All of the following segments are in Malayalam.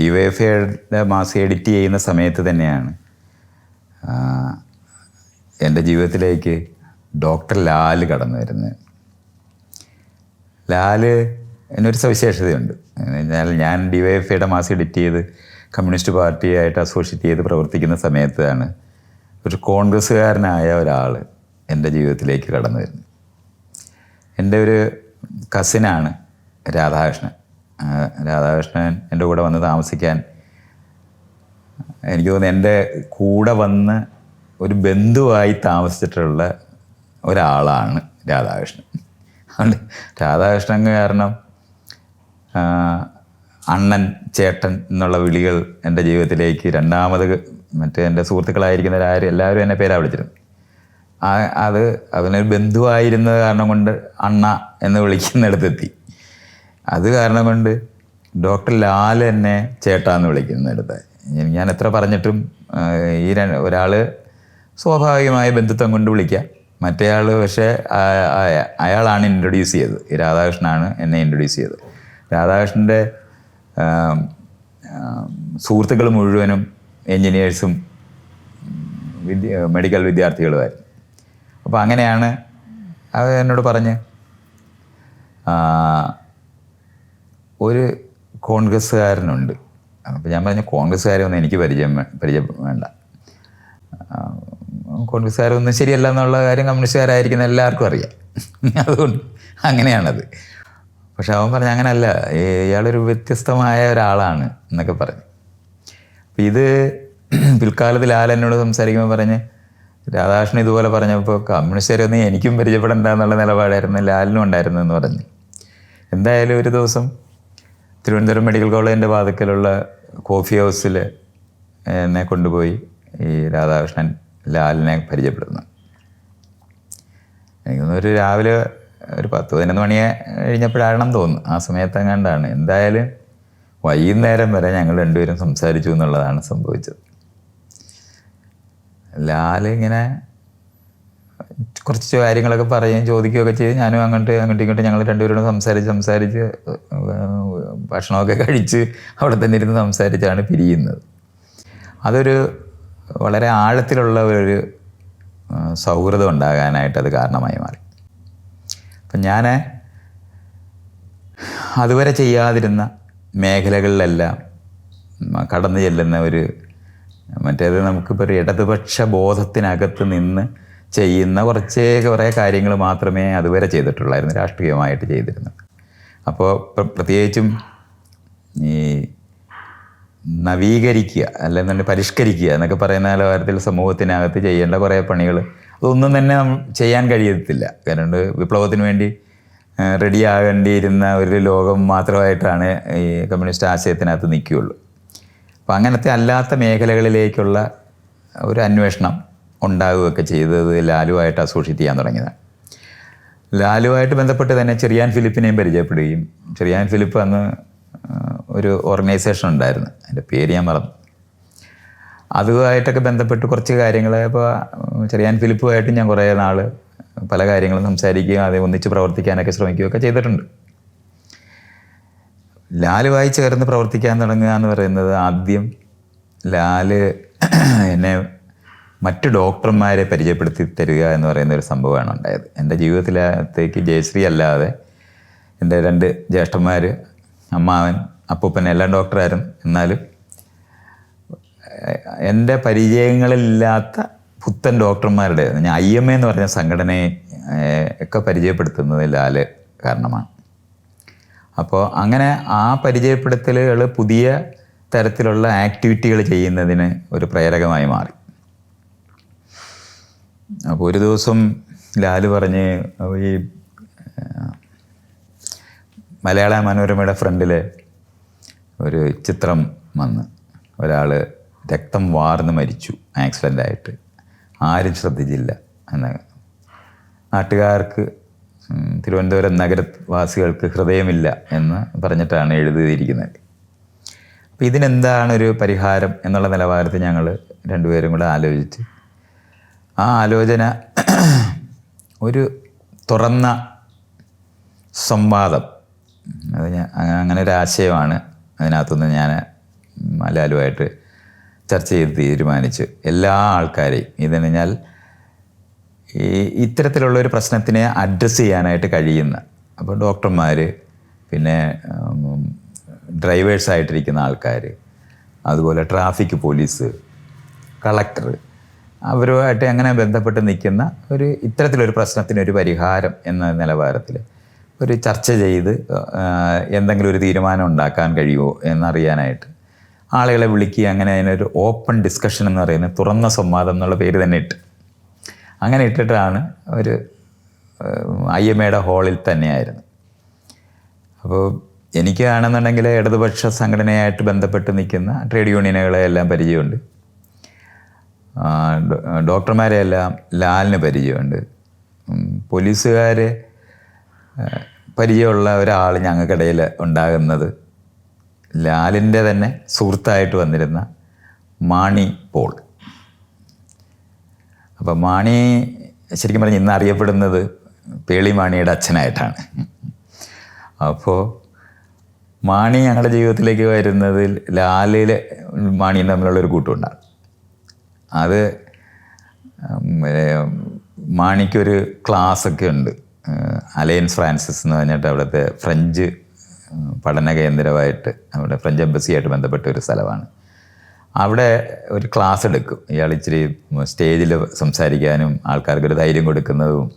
ഡി വൈ എഫ് മാസം എഡിറ്റ് ചെയ്യുന്ന സമയത്ത് തന്നെയാണ്. എന്റെ ജീവിതത്തിലേക്ക് ഡോക്ടർ ലാൽ കടന്നു വരുന്നത്. ലാൽ എന്നൊരു സവിശേഷതയുണ്ട്. എന്നുവെച്ചാൽ ഞാൻ ഡി വൈ എഫ് മാസം എഡിറ്റ് ചെയ്ത് കമ്മ്യൂണിസ്റ്റ് പാർട്ടിയായിട്ട് അസോഷ്യേറ്റ് ചെയ്ത് പ്രവർത്തിക്കുന്ന സമയത്താണ് ഒരു കോൺഗ്രസ്സുകാരനായ ഒരാൾ എന്റെ ജീവിതത്തിലേക്ക് കടന്നു വരുന്നത്. എന്റെ ഒരു കസിനാണ് രാധാകൃഷ്ണൻ. രാധാകൃഷ്ണൻ എന്റെ കൂടെ വന്ന് താമസിക്കാൻ എനിക്ക് തോന്നുന്നു എന്റെ കൂടെ വന്ന് ഒരു ബന്ധുവായി താമസിച്ചിട്ടുള്ള ഒരാളാണ് രാധാകൃഷ്ണൻ. അതുകൊണ്ട് രാധാകൃഷ്ണൻ കാരണം അണ്ണൻ ചേട്ടൻ എന്നുള്ള വിളികൾ എന്റെ ജീവിതത്തിലേക്ക് രണ്ടാമത് മറ്റേ എന്റെ സുഹൃത്തുക്കളായിരിക്കുന്നവരാരും എല്ലാവരും എന്നെ പേരാ വിളിച്ചിരുന്നു ആ അത് അതിനൊരു ബന്ധുവായിരുന്നത് കാരണം കൊണ്ട് അണ്ണ എന്ന് വിളിക്കുന്നിടത്തെത്തി. അത് കാരണം കൊണ്ട് ഡോക്ടർ ലാൽ എന്നെ ചേട്ടാന്ന് വിളിക്കുന്നിടത്ത് ഞാൻ എത്ര പറഞ്ഞിട്ടും ഈ ഒരാൾ സ്വാഭാവികമായ ബന്ധുത്വം കൊണ്ട് വിളിക്കാം. മറ്റേയാൾ പക്ഷേ അയാളാണ് ഇൻട്രൊഡ്യൂസ് ചെയ്തത്. ഈ രാധാകൃഷ്ണനാണ് എന്നെ ഇൻട്രൊഡ്യൂസ് ചെയ്തത്. രാധാകൃഷ്ണന്റെ സുഹൃത്തുക്കൾ മുഴുവനും എൻജിനീയേഴ്സും വിദ്യ മെഡിക്കൽ വിദ്യാർത്ഥികളുമായിരുന്നു. അപ്പോൾ അങ്ങനെയാണ് അവ എന്നോട് പറഞ്ഞ് ഒരു കോൺഗ്രസ്സുകാരനുണ്ട്. അപ്പോൾ ഞാൻ പറഞ്ഞു കോൺഗ്രസ്സുകാരൊന്നും എനിക്ക് പരിചയം പരിചയം വേണ്ട. കോൺഗ്രസ്സുകാരൊന്നും ശരിയല്ല എന്നുള്ള കാര്യം കമ്മ്യൂണിസ്റ്റുകാരായിരിക്കുന്ന എല്ലാവർക്കും അറിയാം. അതുകൊണ്ട് അങ്ങനെയാണത്. പക്ഷെ അവൻ പറഞ്ഞു അങ്ങനെയല്ല ഏ- ഇയാളൊരു വ്യത്യസ്തമായ ഒരാളാണ് എന്നൊക്കെ പറഞ്ഞു. അപ്പം ഇത് പിൽക്കാലത്ത് ലാൽ എന്നോട് സംസാരിക്കുമ്പോൾ പറഞ്ഞ് രാധാകൃഷ്ണൻ ഇതുപോലെ പറഞ്ഞപ്പോൾ കമ്മ്യൂണിസ്റ്റുകാരൊന്നും എനിക്കും പരിചയപ്പെടേണ്ട എന്നുള്ള നിലപാടായിരുന്നു ലാലിനും ഉണ്ടായിരുന്നു എന്ന് പറഞ്ഞു. എന്തായാലും ഒരു ദിവസം തിരുവനന്തപുരം മെഡിക്കൽ കോളേജിന്റെ വാതിക്കലുള്ള കോഫി ഹൗസിൽ എന്നെ കൊണ്ടുപോയി ഈ രാധാകൃഷ്ണൻ ലാലിനെ പരിചയപ്പെടുന്നു എനിക്ക് ഒരു രാവിലെ ഒരു പത്ത് പതിനൊന്ന് മണിയെ കഴിഞ്ഞപ്പോഴാകണം തോന്നുന്നു. ആ സമയത്തെങ്ങാണ്ടാണ്. എന്തായാലും വൈകുന്നേരം വരെ ഞങ്ങൾ രണ്ടുപേരും സംസാരിച്ചു എന്നുള്ളതാണ് സംഭവിച്ചത്. ലാൽ ഇങ്ങനെ കുറച്ച് കാര്യങ്ങളൊക്കെ പറയുകയും ചോദിക്കുകയൊക്കെ ചെയ്ത്. ഞാനും അങ്ങോട്ട് അങ്ങോട്ടും ഇങ്ങോട്ടും ഞങ്ങൾ രണ്ടുപേരോടും സംസാരിച്ച് സംസാരിച്ച് ഭക്ഷണമൊക്കെ കഴിച്ച് അവിടെ തന്നെ ഇരുന്ന് സംസാരിച്ചാണ് പിരിയുന്നത്. അതൊരു വളരെ ആഴത്തിലുള്ള ഒരു സൗഹൃദം ഉണ്ടാകാനായിട്ട് അത് കാരണമായി മാറി. അപ്പം ഞാൻ അതുവരെ ചെയ്യാതിരുന്ന മേഖലകളിലെല്ലാം കടന്നു ചെല്ലുന്ന ഒരു മറ്റേത് നമുക്കിപ്പോൾ ഒരു ഇടതുപക്ഷ ബോധത്തിനകത്ത് നിന്ന് ചെയ്യുന്ന കുറച്ചേ കുറേ കാര്യങ്ങൾ മാത്രമേ അതുവരെ ചെയ്തിട്ടുള്ളായിരുന്നു രാഷ്ട്രീയമായിട്ട് ചെയ്തിരുന്നത്. അപ്പോൾ പ്ര- പ്രത്യേകിച്ചും ഈ നവീകരിക്കുക അല്ലെന്നുണ്ടെങ്കിൽ പരിഷ്കരിക്കുക എന്നൊക്കെ പറയുന്ന നിലവാരത്തിൽ സമൂഹത്തിനകത്ത് ചെയ്യേണ്ട കുറേ പണികൾ. അതൊന്നും തന്നെ ചെയ്യാൻ കഴിയത്തില്ല. കാരണം വിപ്ലവത്തിന് വേണ്ടി റെഡി ആകേണ്ടിയിരുന്ന ഒരു ലോകം മാത്രമായിട്ടാണ് ഈ കമ്മ്യൂണിസ്റ്റ് ആശയത്തിനകത്ത് നിൽക്കുകയുള്ളൂ. അപ്പം അങ്ങനത്തെ അല്ലാത്ത മേഖലകളിലേക്കുള്ള ഒരു അന്വേഷണം ഉണ്ടാകുകയൊക്കെ ചെയ്തത് ലാലുവായിട്ട് അസോഷ്യേറ്റ് ചെയ്യാൻ തുടങ്ങിയതാണ്. ലാലുവായിട്ട് ബന്ധപ്പെട്ട് തന്നെ ചെറിയാൻ ഫിലിപ്പിനെയും പരിചയപ്പെടുകയും ചെറിയാൻ ഫിലിപ്പ് അന്ന് ഒരു ഓർഗനൈസേഷൻ ഉണ്ടായിരുന്നു. അതിന്റെ പേര് ഞാൻ മറന്നു. അതുമായിട്ടൊക്കെ ബന്ധപ്പെട്ട് കുറച്ച് കാര്യങ്ങൾ ഇപ്പോൾ ചെറിയാൻ ഫിലിപ്പുമായിട്ട് ഞാൻ കുറേ നാൾ പല കാര്യങ്ങളും സംസാരിക്കുകയും അതേ ഒന്നിച്ച് പ്രവർത്തിക്കാനൊക്കെ ശ്രമിക്കുകയൊക്കെ ചെയ്തിട്ടുണ്ട്. ലാലുമായി ചേർന്ന് പ്രവർത്തിക്കാൻ തുടങ്ങുക എന്ന് പറയുന്നത് ആദ്യം ലാൽ എന്നെ മറ്റ് ഡോക്ടർമാരെ പരിചയപ്പെടുത്തി തരിക എന്ന് പറയുന്ന ഒരു സംഭവമാണ് ഉണ്ടായത്. എന്റെ ജീവിതത്തിലത്തേക്ക് ജയശ്രീ അല്ലാതെ എന്റെ രണ്ട് ജ്യേഷ്ഠന്മാർ അമ്മാവൻ അപ്പൂപ്പൻ എല്ലാം ഡോക്ടറായിരുന്നു എന്നാലും എന്റെ പരിചയങ്ങളില്ലാത്ത പുത്തൻ ഡോക്ടർമാരുടെ ഞാൻ ഐ എം എ എന്ന് പറഞ്ഞ സംഘടനയെ ഒക്കെ പരിചയപ്പെടുത്തുന്നത് ലാൽ കാരണമാണ്. അപ്പോൾ അങ്ങനെ ആ പരിചയപ്പെടുത്തലുകൾ പുതിയ തരത്തിലുള്ള ആക്ടിവിറ്റികൾ ചെയ്യുന്നതിന് ഒരു പ്രേരകമായി മാറി. അപ്പോൾ ഒരു ദിവസം ലാൽ പറഞ്ഞ് ഈ മലയാള മനോരമയുടെ ഫ്രണ്ടിൽ ഒരു ചിത്രം വന്ന്. ഒരാൾ രക്തം വാർന്ന് മരിച്ചു ആക്സിഡന്റ് ആയിട്ട് ആരും ശ്രദ്ധിച്ചില്ല എന്ന നാട്ടുകാർക്ക് തിരുവനന്തപുരം നഗരവാസികൾക്ക് ഹൃദയമില്ല എന്ന് പറഞ്ഞിട്ടാണ് എഴുതിയിരിക്കുന്നത്. അപ്പോൾ ഇതിനെന്താണ് ഒരു പരിഹാരം എന്നുള്ള നിലവാരത്തിൽ ഞങ്ങൾ രണ്ടുപേരും കൂടെ ആലോചിച്ച്. ആ ആലോചന ഒരു തുറന്ന സംവാദം. അത് അങ്ങനെ ഒരു ആശയമാണ് അതിനകത്തുനിന്ന് ഞാൻ മലയാളമായിട്ട് ചർച്ച ചെയ്ത് തീരുമാനിച്ച് എല്ലാ ആൾക്കാരെയും ഇതെന്ന് കഴിഞ്ഞാൽ ഈ ഇത്തരത്തിലുള്ള ഒരു പ്രശ്നത്തിനെ അഡ്രസ്സ് ചെയ്യാനായിട്ട് കഴിയുന്ന അപ്പോൾ ഡോക്ടർമാർ പിന്നെ ഡ്രൈവേഴ്സായിട്ടിരിക്കുന്ന ആൾക്കാർ അതുപോലെ ട്രാഫിക് പോലീസ് കളക്ടർ അവരുമായിട്ട് അങ്ങനെ ബന്ധപ്പെട്ട് നിൽക്കുന്ന ഒരു ഇത്തരത്തിലൊരു പ്രശ്നത്തിനൊരു പരിഹാരം എന്ന നിലവാരത്തിൽ ഒരു ചർച്ച ചെയ്ത് എന്തെങ്കിലും ഒരു തീരുമാനം ഉണ്ടാക്കാൻ കഴിയുമോ എന്നറിയാനായിട്ട്. ആളുകളെ വിളിക്കുക അങ്ങനെ അതിനൊരു ഓപ്പൺ ഡിസ്കഷൻ എന്ന് പറയുന്നത് തുറന്ന സംവാദം എന്നുള്ള പേര് തന്നെ ഇട്ട്. അങ്ങനെ ഇട്ടിട്ടാണ് ഒരു ഐ എം എയുടെ ഹാളിൽ തന്നെയായിരുന്നു. അപ്പോൾ എനിക്കാണെന്നുണ്ടെങ്കിൽ ഇടതുപക്ഷ സംഘടനയായിട്ട് ബന്ധപ്പെട്ട് നിൽക്കുന്ന ട്രേഡ് യൂണിയനുകളെ എല്ലാം പരിചയമുണ്ട്. ഡോക്ടർമാരെ എല്ലാം ലാലിന് പരിചയമുണ്ട്. പോലീസുകാരെ പരിചയമുള്ള ഒരാൾ ഞങ്ങൾക്കിടയിൽ ഉണ്ടാകുന്നത്. ലാലിന്റെ തന്നെ സുഹൃത്തായിട്ട് വന്നിരുന്ന മാണി പോൾ. അപ്പം മാണി ശരിക്കും പറഞ്ഞ് ഇന്ന് അറിയപ്പെടുന്നത് പേളി മാണിയുടെ അച്ഛനായിട്ടാണ്. അപ്പോൾ മാണി ഞങ്ങളുടെ ജീവിതത്തിലേക്ക് വരുന്നതിൽ ലാലിലെ മാണിയും തമ്മിലുള്ളൊരു കൂട്ടുണ്ടാണ് അത് മാണിക്കൊരു ക്ലാസ്സൊക്കെ ഉണ്ട്. അലയൻസ് ഫ്രാൻസിസ് എന്ന് പറഞ്ഞിട്ട് അവിടുത്തെ ഫ്രഞ്ച് പഠന കേന്ദ്രമായിട്ട് അവിടെ ഫ്രഞ്ച് എംബസിയായിട്ട് ബന്ധപ്പെട്ട ഒരു സ്ഥലമാണ്. അവിടെ ഒരു ക്ലാസ് എടുക്കും. ഇയാൾ ഇച്ചിരി സ്റ്റേജിൽ സംസാരിക്കാനും ആൾക്കാർക്ക് ഒരു ധൈര്യം കൊടുക്കുന്നതും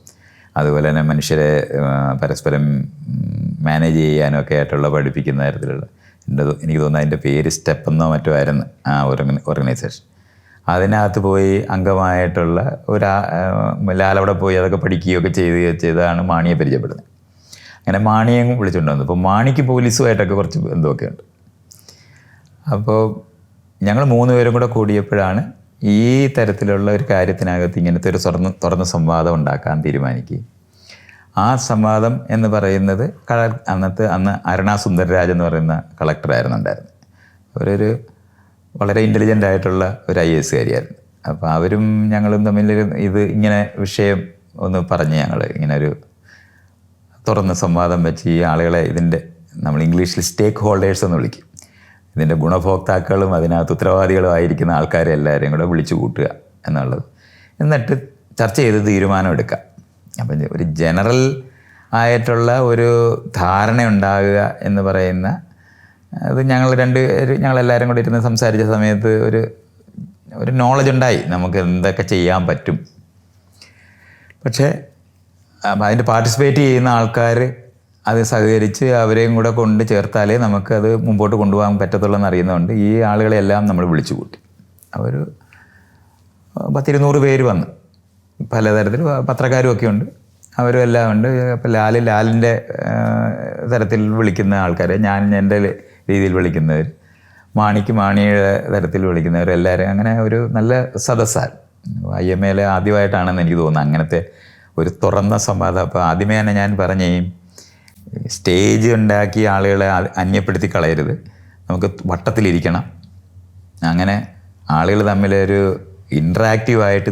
അതുപോലെ തന്നെ മനുഷ്യരെ പരസ്പരം മാനേജ് ചെയ്യാനും ഒക്കെ ആയിട്ടുള്ള പഠിപ്പിക്കുന്ന തരത്തിലുള്ള എന്റെ എനിക്ക് തോന്നുന്നു അതിന്റെ പേര് സ്റ്റെപ്പ് എന്നോ മറ്റോ ആയിരുന്നു ആ ഓർഗനൈസേഷൻ. അതിനകത്ത് പോയി അംഗമായിട്ടുള്ള ഒരു ലാലവിടെ പോയി അതൊക്കെ പഠിക്കുകയൊക്കെ ചെയ്ത് ചെയ്താണ് മാണിയെ പരിചയപ്പെടുന്നത്. അങ്ങനെ മാണിയും വിളിച്ചുകൊണ്ട് അപ്പോൾ മാണിക്ക് പോലീസുമായിട്ടൊക്കെ കുറച്ച് ബന്ധമൊക്കെ ഉണ്ട്. അപ്പോൾ ഞങ്ങൾ മൂന്ന് പേരും കൂടെ കൂടിയപ്പോഴാണ് ഈ തരത്തിലുള്ള ഒരു കാര്യത്തിനകത്ത് ഇങ്ങനത്തെ ഒരു തുറന്ന് തുറന്ന സംവാദം ഉണ്ടാക്കാൻ തീരുമാനിക്കുകയും ആ സംവാദം എന്ന് പറയുന്നത് കള അന്നത്തെ അന്ന് അരുണാസുന്ദരരാജ് എന്ന് പറയുന്ന കളക്ടറായിരുന്നു ഉണ്ടായിരുന്നത്. അവരൊരു വളരെ ഇന്റലിജന്റ് ആയിട്ടുള്ള ഒരു ഐ എസ് കാരിയായിരുന്നു. അപ്പോൾ അവരും ഞങ്ങളും തമ്മിൽ ഇത് ഇങ്ങനെ വിഷയം ഒന്ന് പറഞ്ഞ് ഞങ്ങൾ ഇങ്ങനെ ഒരു തുറന്ന സംവാദം വെച്ച് ഈ ആളുകളെ ഇതിന്റെ നമ്മൾ ഇംഗ്ലീഷിൽ സ്റ്റേക്ക് ഹോൾഡേഴ്സ് എന്ന് വിളിക്കും. ഇതിന്റെ ഗുണഭോക്താക്കളും അതിനകത്ത് ഉത്തരവാദികളും ആയിരിക്കുന്ന ആൾക്കാരെ എല്ലാവരെയും കൂടെ വിളിച്ചു കൂട്ടുക എന്നുള്ളത്. എന്നിട്ട് ചർച്ച ചെയ്ത് തീരുമാനം എടുക്കുക അപ്പം ഒരു ജനറൽ ആയിട്ടുള്ള ഒരു ധാരണ ഉണ്ടാകുക എന്ന് പറയുന്ന അത് ഞങ്ങൾ രണ്ട് ഞങ്ങളെല്ലാവരും കൂടി ഇരുന്ന് സംസാരിച്ച സമയത്ത് ഒരു ഒരു നോളജ് ഉണ്ടായി നമുക്ക് എന്തൊക്കെ ചെയ്യാൻ പറ്റും. പക്ഷേ അതിന്റെ പാർട്ടിസിപ്പേറ്റ് ചെയ്യുന്ന ആൾക്കാർ അത് സഹകരിച്ച് അവരെയും കൂടെ കൊണ്ട് ചേർത്താലേ നമുക്കത് മുമ്പോട്ട് കൊണ്ടുപോകാൻ പറ്റത്തുള്ളൂ എന്ന് അറിയുന്നതുകൊണ്ട് ഈ ആളുകളെല്ലാം നമ്മൾ വിളിച്ചു കൂട്ടി. അവർ പത്തിരുന്നൂറ് പേര് വന്ന്. പലതരത്തിൽ പത്രക്കാരും ഒക്കെ ഉണ്ട്. അവരും എല്ലാം ഉണ്ട്. അപ്പം ലാൽ ലാലിന്റെ തരത്തിൽ വിളിക്കുന്ന ആൾക്കാരെ. ഞാൻ എന്റെ രീതിയിൽ വിളിക്കുന്നവർ മാണിക്ക് മാണിയുടെ തരത്തിൽ വിളിക്കുന്നവർ എല്ലാവരും അങ്ങനെ ഒരു നല്ല സദസ്സാൽ. ഐ എം എയിലെ ആദ്യമായിട്ടാണെന്ന് എനിക്ക് തോന്നുന്നത് അങ്ങനത്തെ ഒരു തുറന്ന സംവാദം. അപ്പോൾ ആദ്യമേ തന്നെ ഞാൻ പറഞ്ഞു സ്റ്റേജ് ഉണ്ടാക്കി ആളുകളെ അന്യപ്പെടുത്തി കളയരുത്. നമുക്ക് വട്ടത്തിലിരിക്കണം. അങ്ങനെ ആളുകൾ തമ്മിലൊരു ഇൻട്രാക്റ്റീവായിട്ട്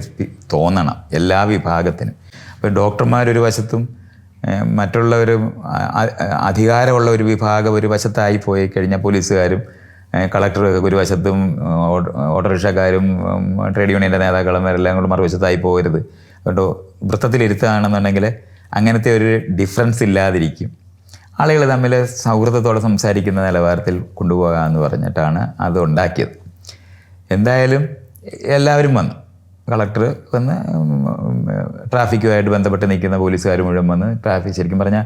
തോന്നണം എല്ലാ വിഭാഗത്തിനും. അപ്പോൾ ഡോക്ടർമാരൊരു വശത്തും മറ്റുള്ളവരും അധികാരമുള്ള ഒരു വിഭാഗം ഒരു വശത്തായി പോയി കഴിഞ്ഞാൽ പോലീസുകാരും കളക്ടറൊക്കെ ഒരു വശത്തും ഓട്ടോറിക്ഷക്കാരും ട്രേഡ് യൂണിയന്റെ നേതാക്കളും എല്ലാം കൂടെ മറുവശത്തായി പോകരുത് അതുകൊണ്ട് വൃത്തത്തിലിരുത്തുകയാണെന്നുണ്ടെങ്കിൽ അങ്ങനത്തെ ഒരു ഡിഫറൻസ് ഇല്ലാതിരിക്കും. ആളുകൾ തമ്മിൽ സൗഹൃദത്തോടെ സംസാരിക്കുന്ന നിലവാരത്തിൽ കൊണ്ടുപോകാമെന്ന് പറഞ്ഞിട്ടാണ് അത് ഉണ്ടാക്കിയത്. എന്തായാലും എല്ലാവരും വന്നു. കളക്ടർ വന്ന് ട്രാഫിക്കുമായിട്ട് ബന്ധപ്പെട്ട് നിൽക്കുന്ന പോലീസുകാർ മുഴുവൻ വന്ന് ട്രാഫിക് ശരിക്കും പറഞ്ഞാൽ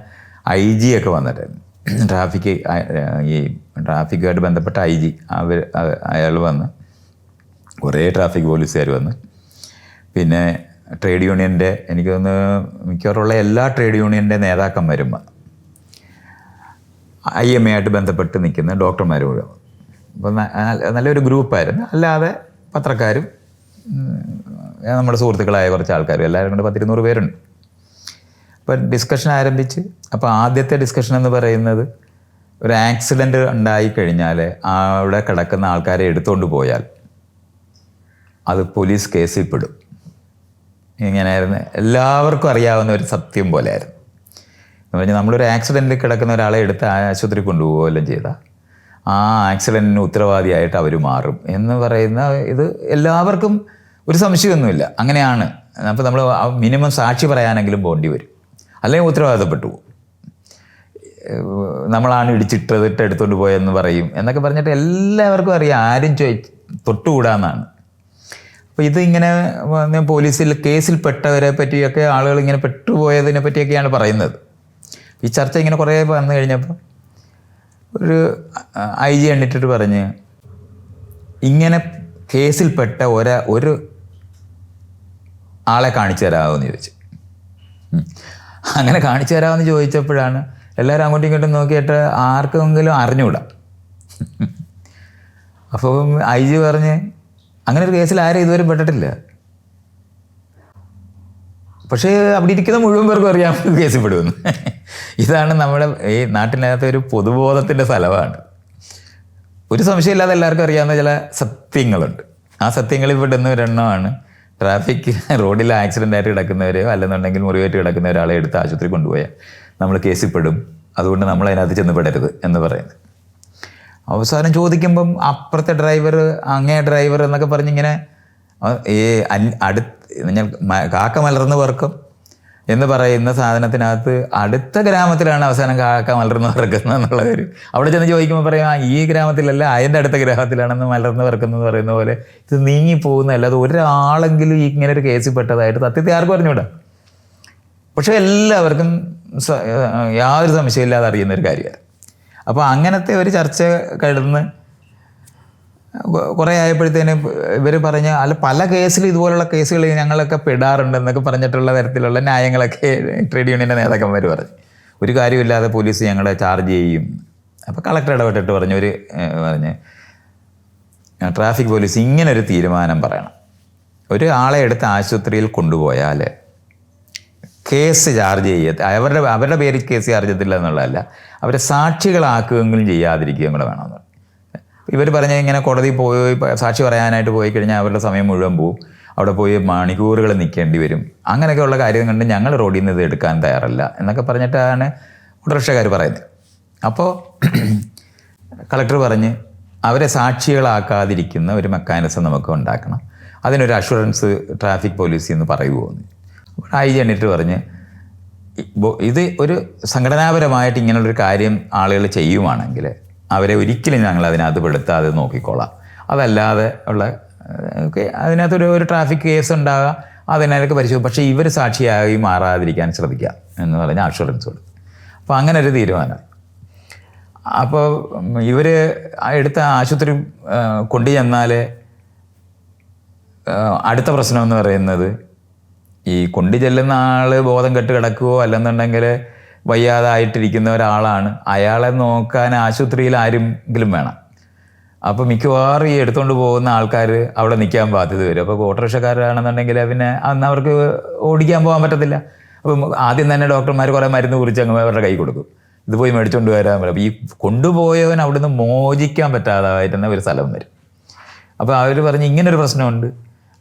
ഐ ജി ഒക്കെ വന്നിട്ടായിരുന്നു ട്രാഫിക് ഈ ട്രാഫിക്കുമായിട്ട് ബന്ധപ്പെട്ട ഐ ജി അവർ അയാൾ വന്ന് കുറേ ട്രാഫിക് പോലീസുകാർ വന്ന്. പിന്നെ ട്രേഡ് യൂണിയന്റെ എനിക്ക് തോന്നുന്നു മിക്കവാറുള്ള എല്ലാ ട്രേഡ് യൂണിയന്റെ നേതാക്കന്മാരും ഐ എം എ ആയിട്ട് ബന്ധപ്പെട്ട് നിൽക്കുന്ന ഡോക്ടർമാർ മുഴുവൻ അപ്പം നല്ലൊരു ഗ്രൂപ്പായിരുന്നു. അല്ലാതെ പത്രക്കാരും നമ്മുടെ സുഹൃത്തുക്കളായ കുറച്ച് ആൾക്കാർ എല്ലാവരും കൂടെ പത്തിരുന്നൂറ് പേരുണ്ട്. അപ്പോൾ ഡിസ്കഷൻ ആരംഭിച്ച് അപ്പോൾ ആദ്യത്തെ ഡിസ്കഷൻ എന്ന് പറയുന്നത് ഒരു ആക്സിഡന്റ് ഉണ്ടായി കഴിഞ്ഞാൽ അവിടെ കിടക്കുന്ന ആൾക്കാരെ എടുത്തുകൊണ്ട് പോയാൽ അത് പോലീസ് കേസിൽ പെടും. ഇങ്ങനെയായിരുന്നു. എല്ലാവർക്കും അറിയാവുന്ന ഒരു സത്യം പോലെയായിരുന്നു. എന്ന് പറഞ്ഞാൽ നമ്മളൊരു ആക്സിഡന്റിൽ കിടക്കുന്ന ഒരാളെ എടുത്ത് ആശുപത്രി കൊണ്ടുപോകുകയെല്ലാം ചെയ്താൽ ആ ആക്സിഡന്റിന് ഉത്തരവാദിയായിട്ട് അവർ മാറും എന്ന് പറയുന്ന ഇത് എല്ലാവർക്കും ഒരു സംശയമൊന്നുമില്ല. അങ്ങനെയാണ്. അപ്പോൾ നമ്മൾ മിനിമം സാക്ഷി പറയാനെങ്കിലും പോകേണ്ടി വരും. അല്ലെങ്കിൽ ഉത്തരവാദിത്തപ്പെട്ടു പോകും. നമ്മളാണ് ഇടിച്ചിട്ടതിട്ട് എടുത്തുകൊണ്ട് പോയെന്ന് പറയും എന്നൊക്കെ പറഞ്ഞിട്ട് എല്ലാവർക്കും അറിയാം ആരും ചോ തൊട്ടുകൂടാന്നാണ്. അപ്പോൾ ഇത് ഇങ്ങനെ പോലീസിൽ കേസിൽ പെട്ടവരെ പറ്റിയൊക്കെ ആളുകൾ ഇങ്ങനെ പെട്ടുപോയതിനെ പറ്റിയൊക്കെയാണ് പറയുന്നത്. ഈ ചർച്ച ഇങ്ങനെ കുറേ വന്നു കഴിഞ്ഞപ്പോൾ ഒരു ഐ ജി എണ്ണിട്ടിട്ട് പറഞ്ഞ് ഇങ്ങനെ കേസിൽപ്പെട്ട ഒരാ ഒരു ആളെ കാണിച്ചു തരാമെന്ന് ചോദിച്ചു. അങ്ങനെ കാണിച്ചു തരാമെന്ന് ചോദിച്ചപ്പോഴാണ് എല്ലാവരും അങ്ങോട്ടും ഇങ്ങോട്ടും നോക്കിയിട്ട് ആർക്കെങ്കിലും അറിഞ്ഞുകൂടാ. അപ്പോൾ ഐ ജി പറഞ്ഞ് അങ്ങനെ ഒരു കേസിൽ ആരും ഇതുവരെ പെട്ടിട്ടില്ല. പക്ഷേ അവിടെ ഇരിക്കുന്ന മുഴുവൻ പേർക്കും അറിയാം കേസിൽ പെടുമെന്ന്. ഇതാണ് നമ്മുടെ ഈ നാട്ടിനകത്ത് ഒരു പൊതുബോധത്തിന്റെ സ്ഥലമാണ്. ഒരു സംശയമില്ലാതെ എല്ലാവർക്കും അറിയാവുന്ന ചില സത്യങ്ങളുണ്ട്. ആ സത്യങ്ങളിൽ പെടുന്ന ഒരെണ്ണമാണ് ട്രാഫിക് റോഡിൽ ആക്സിഡന്റ് ആയിട്ട് കിടക്കുന്നവരെയോ അല്ലെന്നുണ്ടെങ്കിൽ മുറിവേറ്റ് കിടക്കുന്ന ഒരാളെ എടുത്ത് ആശുപത്രി കൊണ്ടുപോയാൽ നമ്മൾ കേസിൽ പെടും അതുകൊണ്ട് നമ്മൾ അതിനകത്ത് ചെന്ന് പെടരുത് എന്ന് പറയുന്നത്. അവസാനം ചോദിക്കുമ്പം അപ്പുറത്തെ ഡ്രൈവർ അങ്ങേ ഡ്രൈവർ എന്നൊക്കെ പറഞ്ഞിങ്ങനെ ഏ അടുത്ത് കാക്ക മലർന്ന് പറക്കും. എന്ന് പറയുന്ന സാധനത്തിനകത്ത് അടുത്ത ഗ്രാമത്തിലാണ് അവസാനം കാക്ക മലർന്ന് പറക്കുന്നത് എന്നുള്ള കാര്യം അവിടെ ചെന്ന് ചോദിക്കുമ്പോൾ പറയും ആ ഈ ഗ്രാമത്തിലല്ല അതിന്റെ അടുത്ത ഗ്രാമത്തിലാണെന്ന് മലർന്ന് പറക്കുന്നത് പറയുന്ന പോലെ ഇത് നീങ്ങി പോകുന്നതല്ല അല്ലാതെ ഒരാളെങ്കിലും ഇങ്ങനെ ഒരു കേസിൽ പെട്ടതായിട്ട് സത്യത്തെ ആർക്കും അറിഞ്ഞൂടാ. പക്ഷെ എല്ലാവർക്കും യാതൊരു സംശയമില്ലാതെ അറിയുന്ന ഒരു കാര്യമാണ്. അപ്പോൾ അങ്ങനത്തെ ഒരു ചർച്ച കിടന്ന് കുറേ ആയപ്പോഴത്തേന് ഇവർ പറഞ്ഞ അല്ല പല കേസിലും ഇതുപോലുള്ള കേസുകൾ ഞങ്ങളൊക്കെ പെടാറുണ്ടെന്നൊക്കെ പറഞ്ഞിട്ടുള്ള തരത്തിലുള്ള ന്യായങ്ങളൊക്കെ ട്രേഡ് യൂണിയന്റെ നേതാക്കന്മാർ പറഞ്ഞു. ഒരു കാര്യമില്ലാതെ പോലീസ് ഞങ്ങളെ ചാർജ് ചെയ്യും. അപ്പോൾ കളക്ടർ ഇടപെട്ടിട്ട് പറഞ്ഞു ഒരു പറഞ്ഞ് ട്രാഫിക് പോലീസ് ഇങ്ങനെ ഒരു തീരുമാനം പറയണം. ഒരു ആളെ എടുത്ത് ആശുപത്രിയിൽ കൊണ്ടുപോയാൽ കേസ് ചാർജ് ചെയ്യത്ത അവരുടെ അവരുടെ പേരിൽ കേസ് ചാർജ് ചെയ്തില്ല എന്നുള്ളതല്ല അവരെ സാക്ഷികളാക്കുകയെങ്കിലും ചെയ്യാതിരിക്കുകയും കൂടെ വേണമെന്ന് ഇവർ പറഞ്ഞ ഇങ്ങനെ കോടതി പോയി സാക്ഷി പറയാനായിട്ട് പോയി കഴിഞ്ഞാൽ അവരുടെ സമയം മുഴുവൻ പോവും. അവിടെ പോയി മണിക്കൂറുകൾ നിൽക്കേണ്ടി വരും. അങ്ങനെയൊക്കെയുള്ള കാര്യം കണ്ട് ഞങ്ങൾ റോഡിൽ നിന്ന് ഇത് എടുക്കാൻ തയ്യാറല്ല എന്നൊക്കെ പറഞ്ഞിട്ടാണ് ഓട്ടോറിക്ഷക്കാർ പറയുന്നത്. അപ്പോൾ കളക്ടർ പറഞ്ഞ് അവരെ സാക്ഷികളാക്കാതിരിക്കുന്ന ഒരു മെക്കാനിസം നമുക്ക് ഉണ്ടാക്കണം. അതിനൊരു അഷുറൻസ് ട്രാഫിക് പോലീസിൽ എന്ന് പറയുമോ എന്ന്. അപ്പോൾ ഐ ജി എണ്ണിട്ട് പറഞ്ഞ് ഇത് ഒരു സംഘടനാപരമായിട്ട് ഇങ്ങനെയുള്ളൊരു കാര്യം ആളുകൾ ചെയ്യുവാണെങ്കിൽ അവരെ ഒരിക്കലും ഞങ്ങൾ അതിനകത്ത് പെടുത്താതെ നോക്കിക്കോളാം. അതല്ലാതെ ഉള്ള ഓക്കെ അതിനകത്തൊരു ഒരു ട്രാഫിക് കേസ് ഉണ്ടാകുക അതിനൊക്കെ പരിശോധന പക്ഷേ ഇവർ സാക്ഷിയായി മാറാതിരിക്കാൻ ശ്രദ്ധിക്കുക എന്ന് പറഞ്ഞ അഷുറൻസ് കൊടുത്തു. അപ്പോൾ അങ്ങനെ ഒരു തീരുമാനം. അപ്പോൾ ഇവർ എടുത്ത ആശുപത്രി കൊണ്ടു ചെന്നാൽ അടുത്ത പ്രശ്നം എന്ന് പറയുന്നത് ഈ കൊണ്ടു ചെല്ലുന്ന ആൾ ബോധം കെട്ട് കിടക്കുകയോ അല്ലെന്നുണ്ടെങ്കിൽ വയ്യാതായിട്ടിരിക്കുന്ന ഒരാളാണ്. അയാളെ നോക്കാൻ ആശുപത്രിയിൽ ആരെങ്കിലും വേണം. അപ്പോൾ മിക്കവാറും ഈ എടുത്തുകൊണ്ട് പോകുന്ന ആൾക്കാർ അവിടെ നിൽക്കാൻ ബാധ്യത വരും. അപ്പോൾ ഓട്ടോറിക്ഷക്കാരാണെന്നുണ്ടെങ്കിൽ പിന്നെ അന്ന് അവർക്ക് ഓടിക്കാൻ പോകാൻ പറ്റത്തില്ല. അപ്പം ആദ്യം തന്നെ ഡോക്ടർമാർ കുറേ മരുന്ന് കുറിച്ച് അങ്ങ് അവരുടെ കൈ കൊടുക്കും. ഇത് പോയി മേടിച്ചുകൊണ്ട് വരാൻ പറ്റും ഈ കൊണ്ടുപോയവൻ അവിടുന്ന് മോചിക്കാൻ പറ്റാതായിരുന്ന ഒരു സ്ഥലം വരും. അപ്പോൾ അവർ പറഞ്ഞ് ഇങ്ങനൊരു പ്രശ്നമുണ്ട്.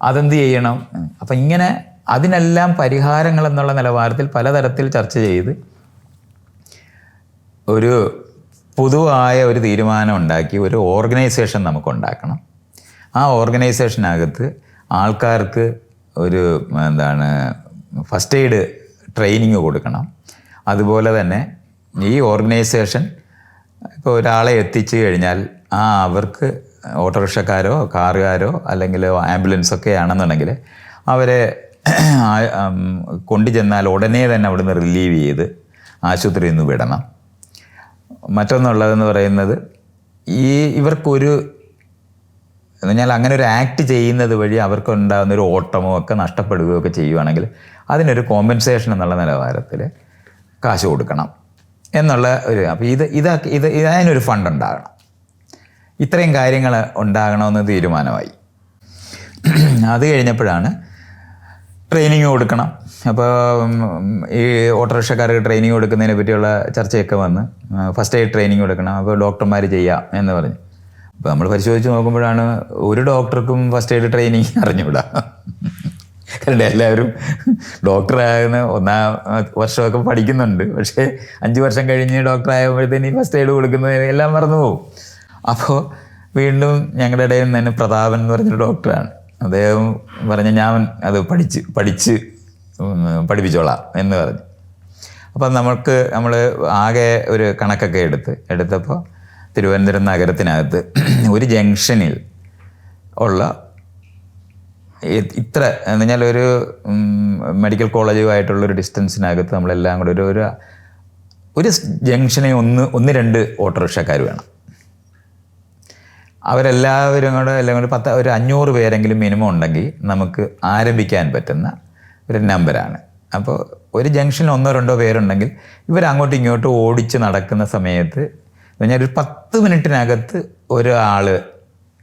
അതെന്ത് ചെയ്യണം? അപ്പം ഇങ്ങനെ അതിനെല്ലാം പരിഹാരങ്ങൾ എന്നുള്ള നിലവാരത്തിൽ പലതരത്തിൽ ചർച്ച ചെയ്ത് ഒരു പൊതുവായ ഒരു തീരുമാനം ഉണ്ടാക്കി ഒരു ഓർഗനൈസേഷൻ നമുക്ക് ഉണ്ടാക്കണം. ആ ഓർഗനൈസേഷനകത്ത് ആൾക്കാർക്ക് ഒരു എന്താണ് ഫസ്റ്റ് എയ്ഡ് ട്രെയിനിങ് കൊടുക്കണം. അതുപോലെ തന്നെ ഈ ഓർഗനൈസേഷൻ ഇപ്പോൾ ഒരാളെ എത്തിച്ചു കഴിഞ്ഞാൽ ആ അവർക്ക് ഓട്ടോറിക്ഷക്കാരോ കാറുകാരോ അല്ലെങ്കിൽ ആംബുലൻസൊക്കെ ആണെന്നുണ്ടെങ്കിൽ അവരെ കൊണ്ടു ചെന്നാൽ ഉടനെ തന്നെ അവിടുന്ന് റിലീവ് ചെയ്ത് ആശുപത്രിയിൽ നിന്ന് വിടണം. മറ്റൊന്നുള്ളതെന്ന് പറയുന്നത് ഈ ഇവർക്കൊരു എന്ന് പറഞ്ഞാൽ അങ്ങനെ ഒരു ആക്ട് ചെയ്യുന്നത് വഴി അവർക്ക് ഉണ്ടാകുന്ന ഒരു ഓട്ടമോ ഒക്കെ നഷ്ടപ്പെടുകയോ ഒക്കെ ചെയ്യുവാണെങ്കിൽ അതിനൊരു കോമ്പൻസേഷൻ എന്നുള്ള നിലവാരത്തിൽ കാശ് കൊടുക്കണം എന്നുള്ള ഒരു അപ്പോൾ ഇത് ഇതാക്കി ഇത് ഇത് അതിനൊരു ഫണ്ട് ഉണ്ടാകണം. ഇത്രയും കാര്യങ്ങൾ ഉണ്ടാകണമെന്ന് തീരുമാനമായി. അത് കഴിഞ്ഞപ്പോഴാണ് ട്രെയിനിങ് കൊടുക്കണം. അപ്പോൾ ഈ ഓട്ടോറിക്ഷക്കാർക്ക് ട്രെയിനിങ് കൊടുക്കുന്നതിനെ പറ്റിയുള്ള ചർച്ചയൊക്കെ വന്ന് ഫസ്റ്റ് എയ്ഡ് ട്രെയിനിങ് കൊടുക്കണം അപ്പോൾ ഡോക്ടർമാർ ചെയ്യാം എന്ന് പറഞ്ഞു. അപ്പോൾ നമ്മൾ പരിശോധിച്ച് നോക്കുമ്പോഴാണ് ഒരു ഡോക്ടർക്കും ഫസ്റ്റ് എയ്ഡ് ട്രെയിനിങ് അറിഞ്ഞുകൂടാ കാരണം എല്ലാവരും ഡോക്ടറാകുന്ന ഒന്നാം വർഷമൊക്കെ പഠിക്കുന്നുണ്ട്. പക്ഷേ അഞ്ച് വർഷം കഴിഞ്ഞ് ഡോക്ടർ ആയപ്പോഴത്തേന് ഫസ്റ്റ് എയ്ഡ് കൊടുക്കുന്നത് എല്ലാം മറന്നു പോകും അപ്പോൾ വീണ്ടും ഞങ്ങളുടെ ഇടയിൽ തന്നെ പ്രതാപൻ എന്ന് പറഞ്ഞൊരു ഡോക്ടറാണ് അദ്ദേഹം പറഞ്ഞ ഞാൻ അത് പഠിച്ച് പഠിച്ച് പഠിപ്പിച്ചോളാം എന്ന് പറഞ്ഞു. അപ്പം നമുക്ക് നമ്മൾ ആകെ ഒരു കണക്കൊക്കെ എടുത്ത് എടുത്തപ്പോൾ തിരുവനന്തപുരം നഗരത്തിനകത്ത് ഒരു ജംഗ്ഷനിൽ ഉള്ള ഇത്ര എന്ന് പറഞ്ഞാൽ ഒരു മെഡിക്കൽ കോളേജുമായിട്ടുള്ള ഒരു ഡിസ്റ്റൻസിനകത്ത് നമ്മളെല്ലാം കൂടെ ഒരു ഒരു ഒരു ജംഗ്ഷനെ ഒന്ന് ഒന്ന് രണ്ട് ഓട്ടോറിക്ഷക്കാർ വേണം. അവരെല്ലാവരും കൂടെ എല്ലാം കൂടെ പത്ത് ഒരു അഞ്ഞൂറ് പേരെങ്കിലും മിനിമം ഉണ്ടെങ്കിൽ നമുക്ക് ആരംഭിക്കാൻ പറ്റുന്ന ഒരു നമ്പറാണ് അപ്പോൾ ഒരു ജംഗ്ഷനിൽ ഒന്നോ രണ്ടോ പേരുണ്ടെങ്കിൽ ഇവർ അങ്ങോട്ടും ഇങ്ങോട്ടും ഓടിച്ച് നടക്കുന്ന സമയത്ത് പറഞ്ഞാൽ ഒരു പത്ത് മിനിറ്റിനകത്ത് ഒരാൾ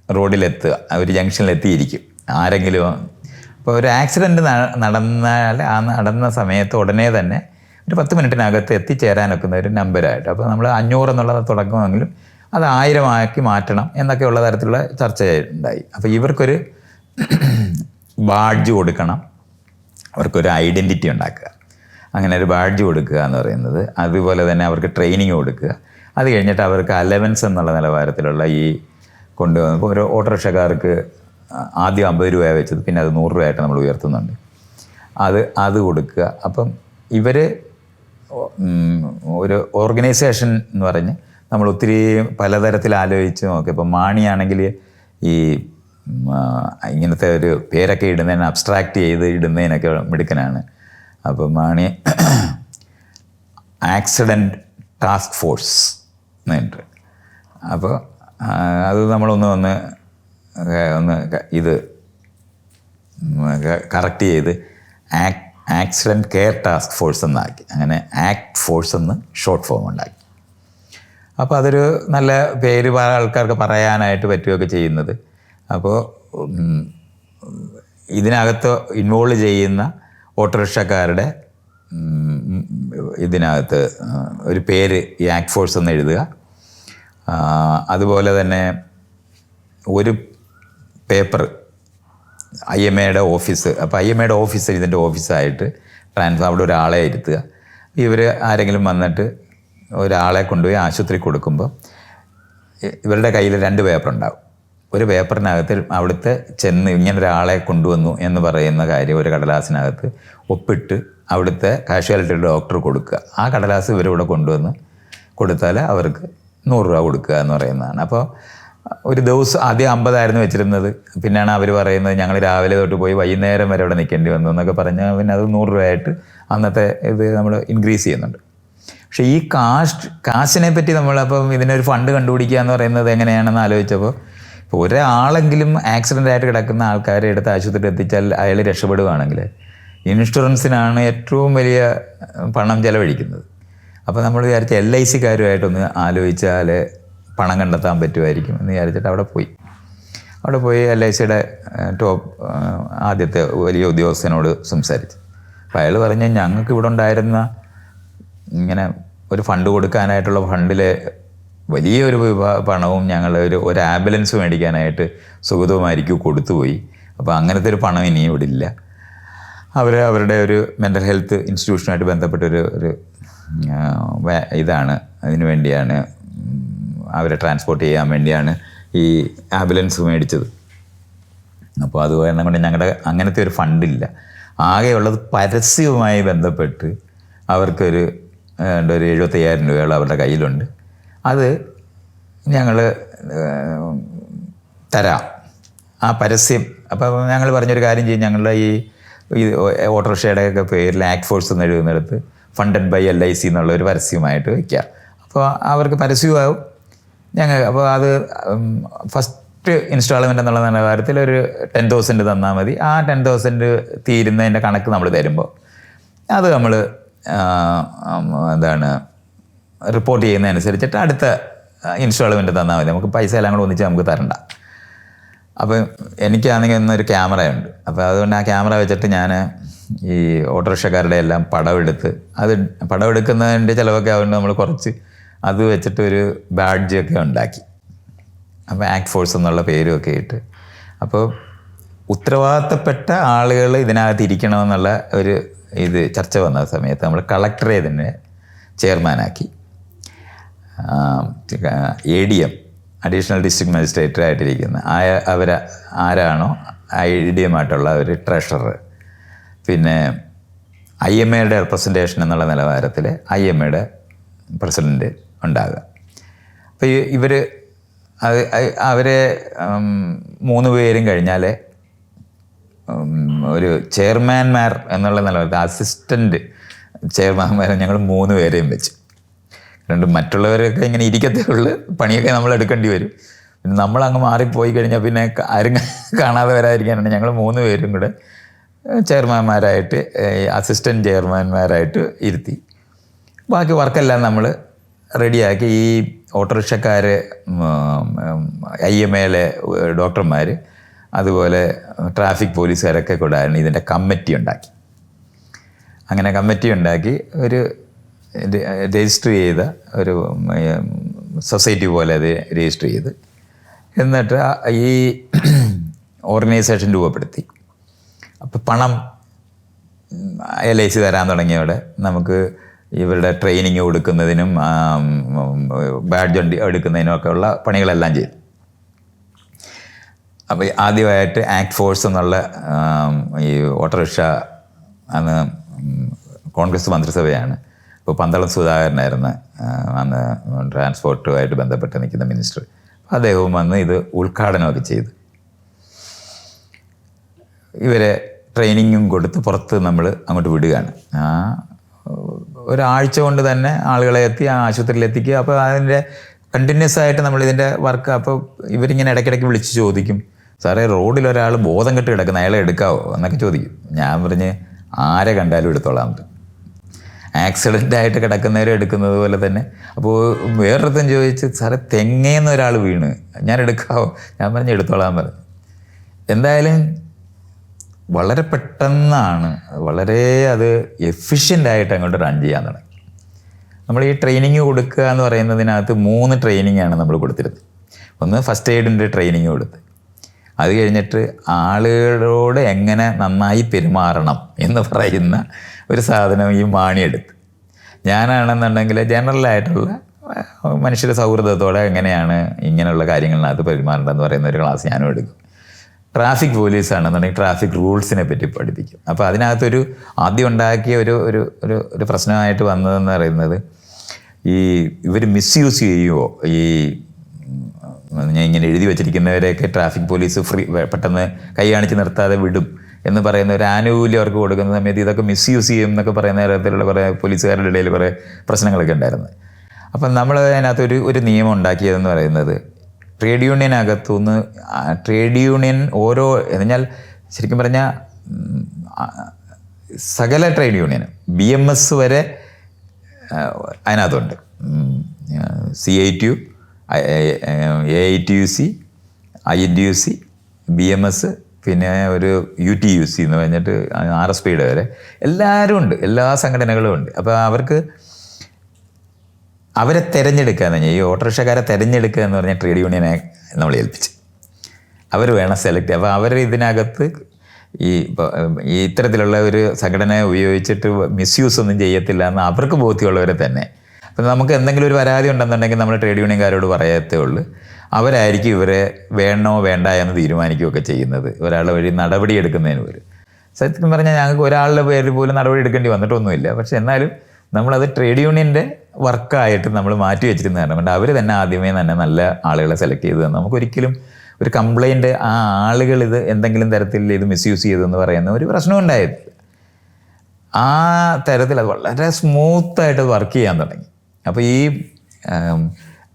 റോഡിലെത്തുക ഒരു ജംഗ്ഷനിലെത്തിയിരിക്കും. ആരെങ്കിലും അപ്പോൾ ഒരു ആക്സിഡന്റ് നടന്നാൽ ആ നടന്ന സമയത്ത് ഉടനെ തന്നെ ഒരു പത്ത് മിനിറ്റിനകത്ത് എത്തിച്ചേരാനൊക്കുന്ന ഒരു നമ്പരായിട്ട്. അപ്പോൾ നമ്മൾ അഞ്ഞൂറ് എന്നുള്ളത് തുടക്കമെങ്കിലും അത് ആയിരമാക്കി മാറ്റണം എന്നൊക്കെയുള്ള തരത്തിലുള്ള ചർച്ച ഉണ്ടായി അപ്പോൾ ഇവർക്കൊരു ബാഡ്ജ് കൊടുക്കണം. അവർക്കൊരു ഐഡന്റിറ്റി ഉണ്ടാക്കുക. അങ്ങനെ ഒരു ബാഡ്ജ് കൊടുക്കുക എന്ന് പറയുന്നത്. അതുപോലെ തന്നെ അവർക്ക് ട്രെയിനിങ് കൊടുക്കുക. അത് കഴിഞ്ഞിട്ട് അവർക്ക് അലവൻസ് എന്നുള്ള നിലവാരത്തിലുള്ള ഈ കൊണ്ടുവന്ന് ഇപ്പോൾ ഒരു ഓട്ടോറിക്ഷക്കാർക്ക് ആദ്യം അമ്പത് രൂപ വെച്ചത്. പിന്നെ അത് നൂറ് രൂപയായിട്ട് നമ്മൾ ഉയർത്തുന്നുണ്ട്. അത് അത് കൊടുക്കുക. അപ്പം ഇവർ ഒരു ഓർഗനൈസേഷൻ എന്ന് പറഞ്ഞ് നമ്മൾ ഒത്തിരി പലതരത്തിൽ ആലോചിച്ച് നോക്കി ഇപ്പം മാണിയാണെങ്കിൽ ഈ ഇങ്ങനത്തെ ഒരു പേരൊക്കെ ഇടുന്നതിന് അബ്സ്ട്രാക്റ്റ് ചെയ്ത് ഇടുന്നതിനൊക്കെ മിടുക്കനാണ്. അപ്പം മാണി ആക്സിഡന്റ് ടാസ്ക് ഫോഴ്സ് എന്നുണ്ട് അപ്പോൾ അത് നമ്മളൊന്ന് ഒന്ന് ഒന്ന് ഇത് കറക്റ്റ് ചെയ്ത് ആക്സിഡന്റ് കെയർ ടാസ്ക് ഫോഴ്സ് എന്നാക്കി. അങ്ങനെ ആക്ട് ഫോഴ്സ് എന്ന് ഷോർട്ട് ഫോം ഉണ്ടാക്കി. അപ്പോൾ അതൊരു നല്ല പേര് പല ആൾക്കാർക്ക് പറയാനായിട്ട് പറ്റുകയൊക്കെ ചെയ്യുന്നത്. അപ്പോൾ ഇതിനകത്ത് ഇൻവോൾവ് ചെയ്യുന്ന ഓട്ടോറിക്ഷക്കാരുടെ ഇതിനകത്ത് ഒരു പേര് ഈ ആക്ട് ഫോഴ്സ് എന്ന് എഴുതുക. അതുപോലെ തന്നെ ഒരു പേപ്പർ ഐ എം എയുടെ ഓഫീസ് അപ്പോൾ ഐ എം എയുടെ ഓഫീസ് ഇതിന്റെ ഓഫീസായിട്ട് ട്രാൻസ്ഫർ അവിടെ ഒരാളെ ഇരുത്തുക. ഇവർ ആരെങ്കിലും വന്നിട്ട് ഒരാളെ കൊണ്ടുപോയി ആശുപത്രി കൊടുക്കുമ്പോൾ ഇവരുടെ കയ്യിൽ രണ്ട് പേപ്പർ ഉണ്ടാവും. ഒരു പേപ്പറിനകത്ത് അവിടുത്തെ ചെന്ന് ഇങ്ങനെ ഒരാളെ കൊണ്ടുവന്നു എന്ന് പറയുന്ന കാര്യം ഒരു കടലാസിനകത്ത് ഒപ്പിട്ട് അവിടുത്തെ കാഷ്വാലിറ്റി ഡോക്ടർ കൊടുക്കുക. ആ കടലാസ് ഇവരിവിടെ കൊണ്ടുവന്ന് കൊടുത്താൽ അവർക്ക് നൂറ് രൂപ കൊടുക്കുക എന്ന് പറയുന്നതാണ്. അപ്പോൾ ഒരു ദിവസം ആദ്യം അമ്പതായിരുന്നു വെച്ചിരുന്നത്. പിന്നെയാണ് അവർ പറയുന്നത് ഞങ്ങൾ രാവിലെ തൊട്ട് പോയി വൈകുന്നേരം വരെ അവിടെ നിൽക്കേണ്ടി വന്നു എന്നൊക്കെ പറഞ്ഞാൽ പിന്നെ അത് നൂറ് രൂപയായിട്ട് അന്നത്തെ ഇത് നമ്മൾ ഇൻക്രീസ് ചെയ്യുന്നുണ്ട്. പക്ഷേ ഈ കാസ്റ്റ് കാശിനെ പറ്റി നമ്മളപ്പം ഇതിനൊരു ഫണ്ട് കണ്ടുപിടിക്കുക എന്ന് പറയുന്നത് എങ്ങനെയാണെന്ന് ആലോചിച്ചപ്പോൾ ഒരാളെങ്കിലും ആക്സിഡന്റ് ആയിട്ട് കിടക്കുന്ന ആൾക്കാരെ എടുത്ത് ആശുപത്രിയിൽ എത്തിച്ചാൽ അയാൾ രക്ഷപ്പെടുകയാണെങ്കിൽ ഇൻഷുറൻസിനാണ് ഏറ്റവും വലിയ പണം ചിലവഴിക്കുന്നത്. അപ്പോൾ നമ്മൾ വിചാരിച്ച എൽ ഐ സിക്കാരുമായിട്ടൊന്ന് ആലോചിച്ചാൽ പണം കണ്ടെത്താൻ പറ്റുമായിരിക്കും എന്ന് വിചാരിച്ചിട്ട് അവിടെ പോയി. അവിടെ പോയി എൽ ഐ സിയുടെ ടോപ്പ് ആദ്യത്തെ വലിയ ഉദ്യോഗസ്ഥനോട് സംസാരിച്ചു. അപ്പോൾ അയാൾ പറഞ്ഞു ഞങ്ങൾക്ക് ഇവിടെ ഉണ്ടായിരുന്ന ഇങ്ങനെ ഒരു ഫണ്ട് കൊടുക്കാനായിട്ടുള്ള ഫണ്ടിലെ വലിയൊരു പണവും ഞങ്ങൾ ഒരു ഒരു ആംബുലൻസ് മേടിക്കാനായിട്ട് സുഗതവുമായിരിക്കും കൊടുത്തുപോയി. അപ്പോൾ അങ്ങനത്തെ ഒരു പണം ഇനിയും ഇവിടെ ഇല്ല. അവർ അവരുടെ ഒരു മെന്റൽ ഹെൽത്ത് ഇൻസ്റ്റിറ്റ്യൂഷനുമായിട്ട് ബന്ധപ്പെട്ടൊരു ഒരു ഇതാണ്. അതിനു വേണ്ടിയാണ് അവരെ ട്രാൻസ്പോർട്ട് ചെയ്യാൻ വേണ്ടിയാണ് ഈ ആംബുലൻസ് മേടിച്ചത്. അപ്പോൾ അത് കാരണം കൊണ്ട് ഞങ്ങളുടെ അങ്ങനത്തെ ഒരു ഫണ്ടില്ല ആകെയുള്ളത് പരസ്യവുമായി ബന്ധപ്പെട്ട് അവർക്കൊരു ഒരു എഴുപത്തയ്യായിരം രൂപയോളം അവരുടെ കയ്യിലുണ്ട്. അത് ഞങ്ങൾ തരാം. ആ പരസ്യം. അപ്പോൾ ഞങ്ങൾ പറഞ്ഞൊരു കാര്യം ചെയ്യും. ഞങ്ങളുടെ ഈ ഓട്ടോറിക്ഷയുടെ ഒക്കെ പേരിൽ ആക്ട് ഫോഴ്സ് എന്ന് എഴുതുന്നിടത്ത് funded by L I C എന്നുള്ള ഒരു പരസ്യമായിട്ട് വയ്ക്കുക. അപ്പോൾ അവർക്ക് പരസ്യമാവും. ഞങ്ങൾ അപ്പോൾ അത് ഫസ്റ്റ് ഇൻസ്റ്റാൾമെന്റ് എന്നുള്ള നിലവാരത്തിൽ ഒരു ടെൻ തൗസൻഡ് തന്നാൽ മതി. ആ ടെൻ തൗസൻഡ് തീരുന്നതിന്റെ കണക്ക് നമ്മൾ തരുമ്പോൾ അത് നമ്മൾ എന്താണ് റിപ്പോർട്ട് ചെയ്യുന്നതനുസരിച്ചിട്ട് അടുത്ത ഇൻസ്റ്റാൾമെന്റ് തന്നാൽ മതി. നമുക്ക് പൈസ എല്ലാം കൂടെ ഒന്നിച്ച് നമുക്ക് തരണ്ട. അപ്പോൾ എനിക്കാണെങ്കിൽ ഇന്നൊരു ക്യാമറയുണ്ട് അപ്പോൾ അതുകൊണ്ട് ആ ക്യാമറ വെച്ചിട്ട് ഞാൻ ഈ ഓട്ടോറിക്ഷക്കാരുടെ എല്ലാം പടമെടുത്ത് അത് പടമെടുക്കുന്നതിന്റെ ചിലവൊക്കെ അതുകൊണ്ട് നമ്മൾ കുറച്ച് അത് വെച്ചിട്ട് ഒരു ബാഡ്ജ് ഒക്കെ ഉണ്ടാക്കി. അപ്പോൾ ആക്ട് ഫോഴ്സ് എന്നുള്ള പേരുമൊക്കെ ഇട്ട്. അപ്പോൾ ഉത്തരവാദിത്തപ്പെട്ട ആളുകൾ ഇതിനകത്ത് ഇരിക്കണമെന്നുള്ള ഒരു ഇത് ചർച്ച വന്ന സമയത്ത് നമ്മൾ കളക്ടറെ ഇതിനെ ചെയർമാനാക്കി A D M additional district magistrate ആയിട്ടിരിക്കുന്ന ആയ അവർ ആരാണോ ഐ ഡി എം ആയിട്ടുള്ള ഒരു ട്രഷറർ പിന്നെ ഐ എം എയുടെ റെപ്രസെന്റേഷൻ എന്നുള്ള നിലവാരത്തിൽ ഐ എം എയുടെ പ്രസിഡന്റ് ഉണ്ടാകുക അപ്പോൾ ഇവർ അവരെ മൂന്ന് പേരും കഴിഞ്ഞാൽ ഒരു ചെയർമാൻമാർ എന്നുള്ള നിലവാരത്തിൽ അസിസ്റ്റന്റ് ചെയർമാൻമാരെ ഞങ്ങൾ മൂന്ന് പേരെയും വെച്ച്. രണ്ട് മറ്റുള്ളവരൊക്കെ ഇങ്ങനെ ഇരിക്കത്തേ ഉള്ളൂ. പണിയൊക്കെ നമ്മൾ എടുക്കേണ്ടി വരും. പിന്നെ നമ്മൾ അങ്ങ് മാറിപ്പോയി കഴിഞ്ഞാൽ പിന്നെ ആരും കാണാതെ വരാതിരിക്കാനാണ്. ഞങ്ങൾ മൂന്ന് പേരും കൂടെ ചെയർമാൻമാരായിട്ട് അസിസ്റ്റന്റ് ചെയർമാൻമാരായിട്ട് ഇരുത്തി. ബാക്കി വർക്കെല്ലാം നമ്മൾ റെഡിയാക്കി. ഈ ഓട്ടോറിക്ഷക്കാർ ഐ എം എയിലെ ഡോക്ടർമാർ അതുപോലെ ട്രാഫിക് പോലീസുകാരൊക്കെ കൂടാണ് ഇതിന്റെ കമ്മിറ്റി ഉണ്ടാക്കി. അങ്ങനെ കമ്മിറ്റി ഉണ്ടാക്കി ഒരു രജിസ്റ്റർ ചെയ്ത ഒരു സൊസൈറ്റി പോലെ അത് രജിസ്റ്റർ ചെയ്ത്. എന്നിട്ട് ഈ ഓർഗനൈസേഷൻ രൂപപ്പെടുത്തി. അപ്പോൾ പണം എൽ ഐ സി തരാൻ തുടങ്ങിയവിടെ നമുക്ക് ഇവരുടെ ട്രെയിനിങ് കൊടുക്കുന്നതിനും ബാഡ്ജ് എടുക്കുന്നതിനും ഒക്കെ ഉള്ള പണികളെല്ലാം ചെയ്തു. അപ്പോൾ ആദ്യമായിട്ട് ആക്ട് ഫോഴ്സ് എന്നുള്ള ഈ ഓട്ടോറിക്ഷ അന്ന് കോൺഗ്രസ് മന്ത്രിസഭയാണ് അപ്പോൾ പന്തളം സുധാകരനായിരുന്നു അന്ന് ട്രാൻസ്പോർട്ടുമായിട്ട് ബന്ധപ്പെട്ട് നിൽക്കുന്ന മിനിസ്റ്റർ. അദ്ദേഹവും വന്ന് ഇത് ഉദ്ഘാടനമൊക്കെ ചെയ്തു. ഇവരെ ട്രെയിനിങ്ങും കൊടുത്ത് പുറത്ത് നമ്മൾ അങ്ങോട്ട് വിടുകയാണ്. ആ ഒരാഴ്ച കൊണ്ട് തന്നെ ആളുകളെ എത്തി ആ ആശുപത്രിയിൽ എത്തിക്കുക. അപ്പോൾ അതിന്റെ കണ്ടിന്യൂസ് ആയിട്ട് നമ്മൾ ഇതിന്റെ വർക്ക് അപ്പോൾ ഇവരിങ്ങനെ ഇടയ്ക്കിടയ്ക്ക് വിളിച്ച് ചോദിക്കും. സാറേ റോഡിൽ ഒരാൾ ബോധം കെട്ട് കിടക്കുന്ന അയാളെ എടുക്കാവോ? എന്നൊക്കെ ചോദിക്കും. ഞാൻ പറഞ്ഞ് ആരെ കണ്ടാലും എടുത്തോളാം. ആക്സിഡന്റ് ആയിട്ട് കിടക്കുന്നവരെ എടുക്കുന്നത് പോലെ തന്നെ. അപ്പോൾ വേറൊരുത്തൻ ചോദിച്ച് സാറേ തെങ്ങേന്ന് ഒരാൾ വീണ്. ഞാൻ എടുക്കാവോ? ഞാൻ പറഞ്ഞ് എടുത്തോളാൻ പറഞ്ഞു. എന്തായാലും വളരെ പെട്ടെന്നാണ് വളരെ അത് എഫിഷ്യന്റ് ആയിട്ട് അങ്ങോട്ട് റൺ ചെയ്യാൻ തുടങ്ങി. നമ്മൾ ഈ ട്രെയിനിങ് കൊടുക്കുക എന്ന് പറയുന്നതിനകത്ത് മൂന്ന് ട്രെയിനിങ് ആണ് നമ്മൾ കൊടുത്തിരുന്നത്. ഒന്ന് ഫസ്റ്റ് എയ്ഡിന്റെ ട്രെയിനിങ് കൊടുത്ത്. അത് കഴിഞ്ഞിട്ട് ആളുകളോട് എങ്ങനെ നന്നായി പെരുമാറണം എന്ന് പറയുന്ന ഒരു സാധനം ഈ മാണിയെടുത്ത്. ഞാനാണെന്നുണ്ടെങ്കിൽ ജനറലായിട്ടുള്ള മനുഷ്യരുടെ സൗഹൃദത്തോടെ എങ്ങനെയാണ് ഇങ്ങനെയുള്ള കാര്യങ്ങളിനകത്ത് പെരുമാറേണ്ടതെന്ന് പറയുന്ന ഒരു ക്ലാസ് ഞാനും എടുക്കും. ട്രാഫിക് പോലീസ് ആണെന്നുണ്ടെങ്കിൽ ട്രാഫിക് റൂൾസിനെ പറ്റി പഠിപ്പിക്കും. അപ്പോൾ അതിനകത്തൊരു ആദ്യം ഉണ്ടാക്കിയ ഒരു ഒരു ഒരു ഒരു പ്രശ്നമായിട്ട് വന്നതെന്ന് പറയുന്നത് ഈ ഇവർ മിസ്യൂസ് ചെയ്യുമോ ഈ ഞാൻ ഇങ്ങനെ എഴുതി വെച്ചിരിക്കുന്നവരെയൊക്കെ ട്രാഫിക് പോലീസ് ഫ്രീ പെട്ടെന്ന് കൈ കാണിച്ച് നിർത്താതെ വിടും. എന്ന് പറയുന്ന ഒരു ആനുകൂല്യം അവർക്ക് കൊടുക്കുന്ന സമയത്ത് ഇതൊക്കെ മിസ്യൂസ് ചെയ്യും എന്നൊക്കെ പറയുന്ന തരത്തിലുള്ള കുറേ പോലീസുകാരുടെ ഇടയിൽ കുറേ പ്രശ്നങ്ങളൊക്കെ ഉണ്ടായിരുന്നു. അപ്പം നമ്മൾ അതിനകത്ത് ഒരു ഒരു നിയമം ഉണ്ടാക്കിയതെന്ന് പറയുന്നത് ട്രേഡ് യൂണിയനകത്തുനിന്ന് ട്രേഡ് യൂണിയൻ ഓരോ എന്നാൽ ശരിക്കും പറഞ്ഞാൽ സകല ട്രേഡ് യൂണിയനും ബി എം എസ് വരെ അതിനകത്തുണ്ട്. C I T U A I T U C I N T U C B M S പിന്നെ ഒരു യു ടി യു സി എന്ന് പറഞ്ഞിട്ട് ആർ എസ് പിയുടെ വരെ. എല്ലാവരും ഉണ്ട്. എല്ലാ സംഘടനകളും ഉണ്ട്. അപ്പോൾ അവർക്ക് അവരെ തിരഞ്ഞെടുക്കുക എന്ന് പറഞ്ഞാൽ ഈ ഓട്ടോറിക്ഷക്കാരെ തിരഞ്ഞെടുക്കുക എന്ന് പറഞ്ഞാൽ ട്രേഡ് യൂണിയനെ നമ്മൾ ഏൽപ്പിച്ച്. അവർ വേണം സെലക്ട് അപ്പോൾ അവർ ഇതിനകത്ത് ഈ ഈ ഇത്തരത്തിലുള്ള ഒരു സംഘടന ഉപയോഗിച്ചിട്ട് മിസ്യൂസ് ഒന്നും ചെയ്യത്തില്ല എന്ന് അവർക്ക് ബോധ്യമുള്ളവരെ തന്നെ. അപ്പം നമുക്ക് എന്തെങ്കിലും ഒരു പരാതി ഉണ്ടെന്നുണ്ടെങ്കിൽ നമ്മൾ ട്രേഡ് യൂണിയൻകാരോട് പറയത്തേ ഉള്ളൂ. അവരായിരിക്കും ഇവരെ വേണോ വേണ്ട എന്ന് തീരുമാനിക്കുകയൊക്കെ ചെയ്യുന്നത്. ഒരാളുടെ വഴി നടപടി എടുക്കുന്നതിന് പോലും. സത്യം പറഞ്ഞാൽ ഞങ്ങൾക്ക് ഒരാളുടെ പേരിൽ പോലും നടപടി എടുക്കേണ്ടി വന്നിട്ടൊന്നുമില്ല. പക്ഷെ എന്നാലും നമ്മളത് ട്രേഡ് യൂണിയന്റെ വർക്കായിട്ട് നമ്മൾ മാറ്റി വെച്ചിരുന്ന കാരണം അവർ തന്നെ ആദ്യമേ തന്നെ നല്ല ആളുകളെ സെലക്ട് ചെയ്ത് തന്നെ. നമുക്കൊരിക്കലും ഒരു കംപ്ലൈന്റ് ആ ആളുകൾ ഇത് എന്തെങ്കിലും തരത്തിൽ ഇത് മിസ്യൂസ് ചെയ്തെന്ന് പറയുന്ന ഒരു പ്രശ്നം ഉണ്ടായിട്ടില്ല ആ തരത്തിൽ അത് വളരെ സ്മൂത്തായിട്ട് വർക്ക് ചെയ്യാൻ തുടങ്ങി. അപ്പോൾ ഈ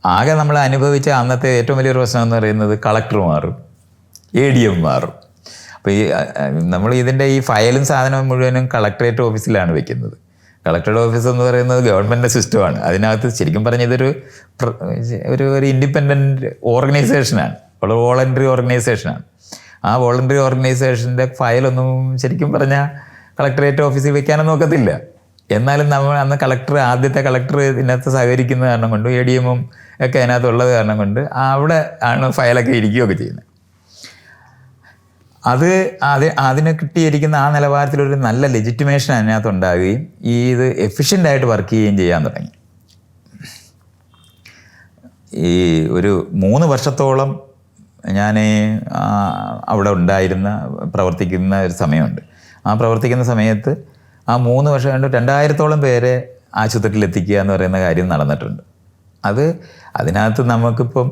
ആകെ നമ്മൾ അനുഭവിച്ച അന്നത്തെ ഏറ്റവും വലിയൊരു പ്രശ്നം എന്ന് പറയുന്നത് കളക്ടർ മാറും എ ഡി എം മാറും. അപ്പോൾ ഈ നമ്മൾ ഇതിന്റെ ഈ ഫയലും സാധനവും മുഴുവനും കളക്ടറേറ്റ് ഓഫീസിലാണ് വെക്കുന്നത്. കളക്ടറേറ്റ് ഓഫീസ് എന്ന് പറയുന്നത് ഗവൺമെന്റ് സിസ്റ്റമാണ് അതിനകത്ത് ശരിക്കും പറഞ്ഞതൊരു ഒരു ഒരു ഇൻഡിപെൻഡന്റ് ഓർഗനൈസേഷനാണ് വളരെ വോളണ്ടറി ഓർഗനൈസേഷനാണ് ആ വോളണ്ടറി ഓർഗനൈസേഷന്റെ ഫയലൊന്നും ശരിക്കും പറഞ്ഞാൽ കളക്ടറേറ്റ് ഓഫീസിൽ വെക്കാനൊന്നും നോക്കത്തില്ല എന്നാലും നമ്മൾ അന്ന് കളക്ടർ ആദ്യത്തെ കളക്ടർ ഇതിനകത്ത് സഹകരിക്കുന്ന കാരണം കൊണ്ട് എ ഡി എമ്മും ഒക്കെ അതിനകത്തുള്ളത് കാരണം കൊണ്ട് അവിടെ ആണ് ഫയലൊക്കെ ഇരിക്കുകയൊക്കെ ചെയ്യുന്നത്. അത് അത് അതിന് കിട്ടിയിരിക്കുന്ന ആ നിലവാരത്തിലൊരു നല്ല ലെജിറ്റിമേഷൻ അതിനകത്ത് ഉണ്ടാകുകയും ഈ ഇത് എഫിഷ്യന്റായിട്ട് വർക്ക് ചെയ്യുകയും ചെയ്യാൻ തുടങ്ങി. ഈ ഒരു മൂന്ന് വർഷത്തോളം ഞാൻ അവിടെ ഉണ്ടായിരുന്ന പ്രവർത്തിക്കുന്ന ഒരു സമയമുണ്ട്. ആ പ്രവർത്തിക്കുന്ന സമയത്ത് ആ മൂന്ന് വർഷം കൊണ്ട് രണ്ടായിരത്തോളം പേരെ ആശുപത്രിയിൽ എത്തിക്കുക എന്ന് പറയുന്ന കാര്യം നടന്നിട്ടുണ്ട്. അത് അതിനകത്ത് നമുക്കിപ്പം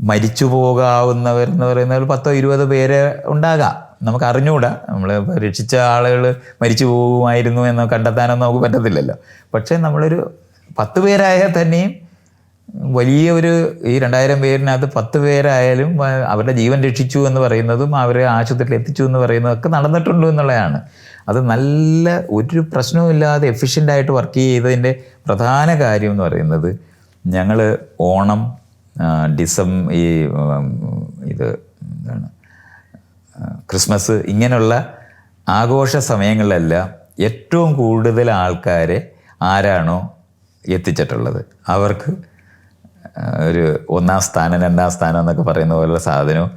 മരിച്ചു പോകാവുന്നവരെന്ന് പറയുന്ന ഒരു പത്തോ ഇരുപതോ പേര് ഉണ്ടാകാം. നമുക്ക് അറിഞ്ഞുകൂടാ നമ്മൾ രക്ഷിച്ച ആളുകൾ മരിച്ചു പോകുമായിരുന്നു എന്ന് കണ്ടെത്താനൊന്നും നമുക്ക് പറ്റത്തില്ലല്ലോ. പക്ഷേ നമ്മളൊരു പത്ത് പേരായാൽ തന്നെയും വലിയ ഒരു ഈ രണ്ടായിരം പേരിനകത്ത് പത്ത് പേരായാലും അവരുടെ ജീവൻ രക്ഷിച്ചു എന്ന് പറയുന്നതും അവരെ ആശുപത്രിയിൽ എത്തിച്ചു എന്ന് പറയുന്നതൊക്കെ നടന്നിട്ടുണ്ട് എന്നുള്ളതാണ്. അത് നല്ല ഒരു പ്രശ്നവുമില്ലാതെ ആയിട്ട് വർക്ക് ചെയ്തതിന്റെ പ്രധാന കാര്യം എന്ന് പറയുന്നത് ഞങ്ങൾ ഓണം ഡിസം ഈ ഇത് എന്താണ് ക്രിസ്മസ് ഇങ്ങനെയുള്ള ആഘോഷ സമയങ്ങളിലെല്ലാം ഏറ്റവും കൂടുതൽ ആൾക്കാരെ ആരാണോ എത്തിച്ചിട്ടുള്ളത്. അവർക്ക് ഒരു ഒന്നാം സ്ഥാനം രണ്ടാം സ്ഥാനം എന്നൊക്കെ പറയുന്ന പോലുള്ള സാധനവും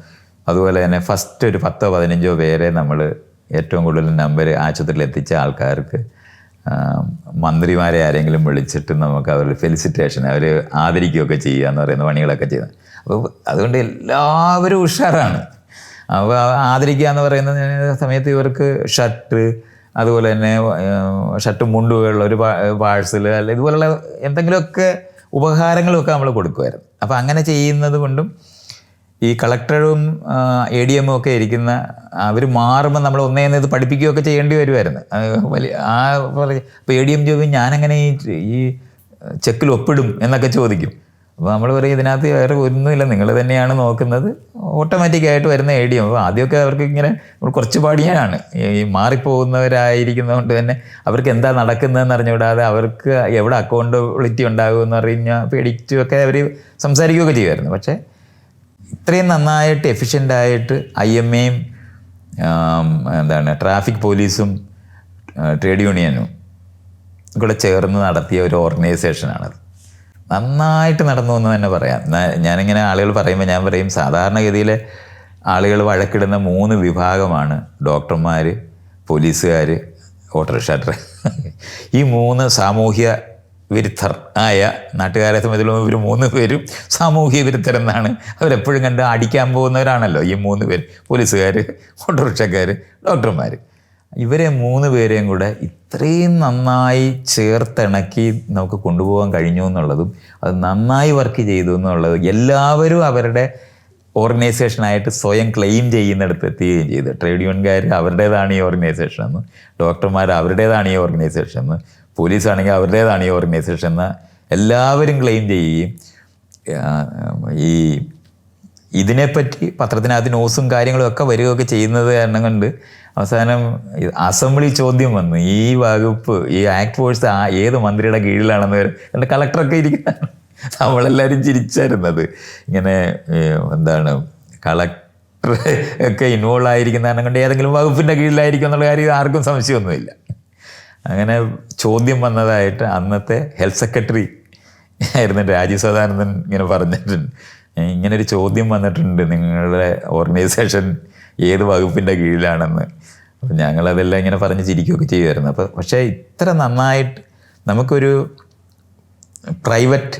അതുപോലെ തന്നെ ഫസ്റ്റ് ഒരു പത്തോ പതിനഞ്ചോ പേരെ നമ്മൾ ഏറ്റവും കൂടുതൽ നമ്പർ ആശുപത്രിയിൽ എത്തിച്ച ആൾക്കാർക്ക് മന്ത്രിമാരെ ആരെങ്കിലും വിളിച്ചിട്ട് നമുക്ക് അവരുടെ ഫെലിസിറ്റേഷൻ അവർ ആദരിക്കുകയൊക്കെ ചെയ്യുക എന്ന് പറയുന്ന പണികളൊക്കെ ചെയ്യുന്നത്. അപ്പോൾ അതുകൊണ്ട് എല്ലാവരും ഉഷാറാണ്. അപ്പോൾ ആദരിക്കുക എന്ന് പറയുന്ന സമയത്ത് ഇവർക്ക് ഷർട്ട് അതുപോലെ തന്നെ ഷർട്ട് മുണ്ടുകളുള്ള ഒരു പാഴ്സൽ അല്ല ഇതുപോലുള്ള എന്തെങ്കിലുമൊക്കെ ഉപഹാരങ്ങളൊക്കെ നമ്മൾ കൊടുക്കുമായിരുന്നു. അപ്പോൾ അങ്ങനെ ചെയ്യുന്നത് കൊണ്ടും ഈ കളക്ടറും എ ഡി എമ്മും ഒക്കെ ഇരിക്കുന്ന അവർ മാറുമ്പോൾ നമ്മൾ ഒന്നേ ഇത് പഠിപ്പിക്കുകയൊക്കെ ചെയ്യേണ്ടി വരുമായിരുന്നു വലിയ ആ അപ്പോൾ എ ഡി എം ചോദിക്കും ഞാനെങ്ങനെ ഈ ഈ ചെക്കിൽ ഒപ്പിടും? എന്നൊക്കെ ചോദിക്കും. അപ്പോൾ നമ്മൾ പറയും ഇതിനകത്ത് വേറെ ഒന്നുമില്ല നിങ്ങൾ തന്നെയാണ് നോക്കുന്നത്. ഓട്ടോമാറ്റിക്കായിട്ട് വരുന്ന എ ഡി എം അപ്പോൾ ആദ്യമൊക്കെ അവർക്ക് ഇങ്ങനെ കുറച്ച് പാടിയാണ്. ഈ മാറിപ്പോകുന്നവരായിരിക്കുന്നതുകൊണ്ട് തന്നെ അവർക്ക് എന്താ നടക്കുന്നതെന്ന് അറിഞ്ഞുകൂടാതെ അവർക്ക് എവിടെ അക്കൗണ്ടബിലിറ്റി ഉണ്ടാകുമെന്ന് അറിഞ്ഞാൽ പേടിച്ചുമൊക്കെ അവർ സംസാരിക്കുകയൊക്കെ ചെയ്യുമായിരുന്നു. പക്ഷേ ഇത്രയും നന്നായിട്ട് എഫിഷ്യന്റ് ആയിട്ട് ഐ എം എയും എന്താണ് ട്രാഫിക് പോലീസും ട്രേഡ് യൂണിയനും കൂടെ ചേർന്ന് നടത്തിയ ഒരു ഓർഗനൈസേഷനാണത് നന്നായിട്ട് നടന്നു എന്ന് തന്നെ പറയാം. ഞാനിങ്ങനെ ആളുകൾ പറയുമ്പോൾ ഞാൻ പറയും സാധാരണഗതിയിൽ ആളുകൾ വഴക്കിടുന്ന മൂന്ന് വിഭാഗമാണ് ഡോക്ടർമാർ പോലീസുകാർ ഓട്ടോറിക്ഷ ഈ മൂന്ന് സാമൂഹ്യ വിരുദ്ധർ ആയ നാട്ടുകാരെ സംബന്ധിച്ചുള്ള ഇവർ മൂന്ന് പേരും സാമൂഹ്യ വിരുദ്ധരെന്നാണ് അവരെപ്പോഴും കണ്ട് അടിക്കാൻ പോകുന്നവരാണല്ലോ ഈ മൂന്ന് പേര്. പോലീസുകാർ ഓട്ടോറിക്ഷക്കാർ ഡോക്ടർമാർ ഇവരെ മൂന്ന് പേരെയും കൂടെ ഇത്രയും നന്നായി ചേർത്തിണക്കി നമുക്ക് കൊണ്ടുപോകാൻ കഴിഞ്ഞു എന്നുള്ളതും അത് നന്നായി വർക്ക് ചെയ്തു എന്നുള്ളതും എല്ലാവരും അവരുടെ ഓർഗനൈസേഷനായിട്ട് സ്വയം ക്ലെയിം ചെയ്യുന്നിടത്ത് എത്തുകയും ചെയ്തു. ട്രേഡ് യൂണിയൻകാർ അവരുടേതാണ് ഈ ഓർഗനൈസേഷൻ എന്ന് ഡോക്ടർമാർ അവരുടേതാണ് ഈ ഓർഗനൈസേഷൻ എന്ന് പോലീസ് ആണെങ്കിൽ അവരുടേതാണ് ഈ ഓർഗനൈസേഷൻ എന്ന് എല്ലാവരും ക്ലെയിം ചെയ്യുകയും ഈ ഇതിനെപ്പറ്റി പത്രത്തിനകത്ത് ന്യൂസും കാര്യങ്ങളും ഒക്കെ വരികയൊക്കെ ചെയ്യുന്നത് കാരണം കൊണ്ട് അവസാനം അസംബ്ലി ചോദ്യം വന്നു. ഈ വകുപ്പ് ഈ ആക്ട് ഫോഴ്സ് ആ ഏത് മന്ത്രിയുടെ കീഴിലാണെന്ന് വരെ എന്റെ കളക്ടറൊക്കെ ഇരിക്കുന്നതാണ് നമ്മളെല്ലാവരും ചിരിച്ചായിരുന്നത്. ഇങ്ങനെ എന്താണ് കളക്ടർ ഒക്കെ ഇൻവോൾവ് ആയിരിക്കുന്ന കാരണം കൊണ്ട് ഏതെങ്കിലും വകുപ്പിന്റെ കീഴിലായിരിക്കും എന്നുള്ള കാര്യം ആർക്കും സംശയമൊന്നുമില്ല. അങ്ങനെ ചോദ്യം വന്നതായിട്ട് അന്നത്തെ ഹെൽത്ത് സെക്രട്ടറി ആയിരുന്നു രാജീവ് സദാനന്ദൻ ഇങ്ങനെ പറഞ്ഞിട്ടുണ്ട്. ഇങ്ങനെ ഒരു ചോദ്യം വന്നിട്ടുണ്ട് നിങ്ങളുടെ ഓർഗനൈസേഷൻ ഏത് വകുപ്പിന്റെ കീഴിലാണെന്ന്. അപ്പം ഞങ്ങളതെല്ലാം ഇങ്ങനെ പറഞ്ഞ് ചിരിക്കുകയൊക്കെ ചെയ്യുമായിരുന്നു. അപ്പോൾ പക്ഷേ ഇത്ര നന്നായിട്ട് നമുക്കൊരു പ്രൈവറ്റ്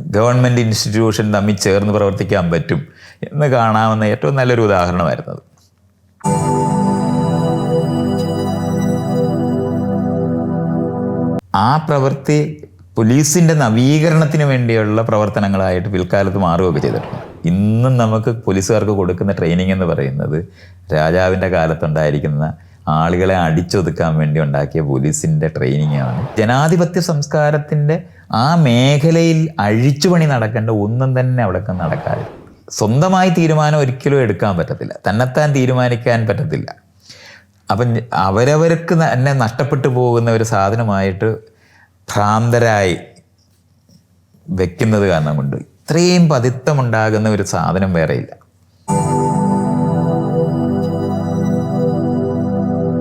ഗവൺമെന്റ് ഇൻസ്റ്റിറ്റ്യൂഷൻ തമ്മിൽ ചേർന്ന് പ്രവർത്തിക്കാൻ പറ്റും എന്ന് കാണാവുന്ന ഏറ്റവും നല്ലൊരു ഉദാഹരണമായിരുന്നു അത്. ആ പ്രവൃത്തി പോലീസിന്റെ നവീകരണത്തിന് വേണ്ടിയുള്ള പ്രവർത്തനങ്ങളായിട്ട് പിൽക്കാലത്ത് മാറുകയൊക്കെ ചെയ്തിട്ടുണ്ട്. ഇന്നും നമുക്ക് പോലീസുകാർക്ക് കൊടുക്കുന്ന ട്രെയിനിങ് എന്ന് പറയുന്നത് രാജാവിന്റെ കാലത്തുണ്ടായിരിക്കുന്ന ആളുകളെ അടിച്ചൊതുക്കാൻ വേണ്ടി ഉണ്ടാക്കിയ പോലീസിന്റെ ട്രെയിനിങ് ആണ്. ജനാധിപത്യ സംസ്കാരത്തിന്റെ ആ മേഖലയിൽ അഴിച്ചുപണി നടക്കേണ്ട ഒന്നും തന്നെ അവിടെ നടക്കാതെ സ്വന്തമായി തീരുമാനം ഒരിക്കലും എടുക്കാൻ പറ്റത്തില്ല. തന്നെത്താൻ തീരുമാനിക്കാൻ പറ്റത്തില്ല. അപ്പം അവരവർക്ക് തന്നെ നഷ്ടപ്പെട്ടു പോകുന്ന ഒരു സാധനമായിട്ട് ഭ്രാന്തരായി വെക്കുന്നത് കാരണം കൊണ്ട് ഇത്രയും പതിത്തമുണ്ടാകുന്ന ഒരു സാധനം വേറെയില്ല.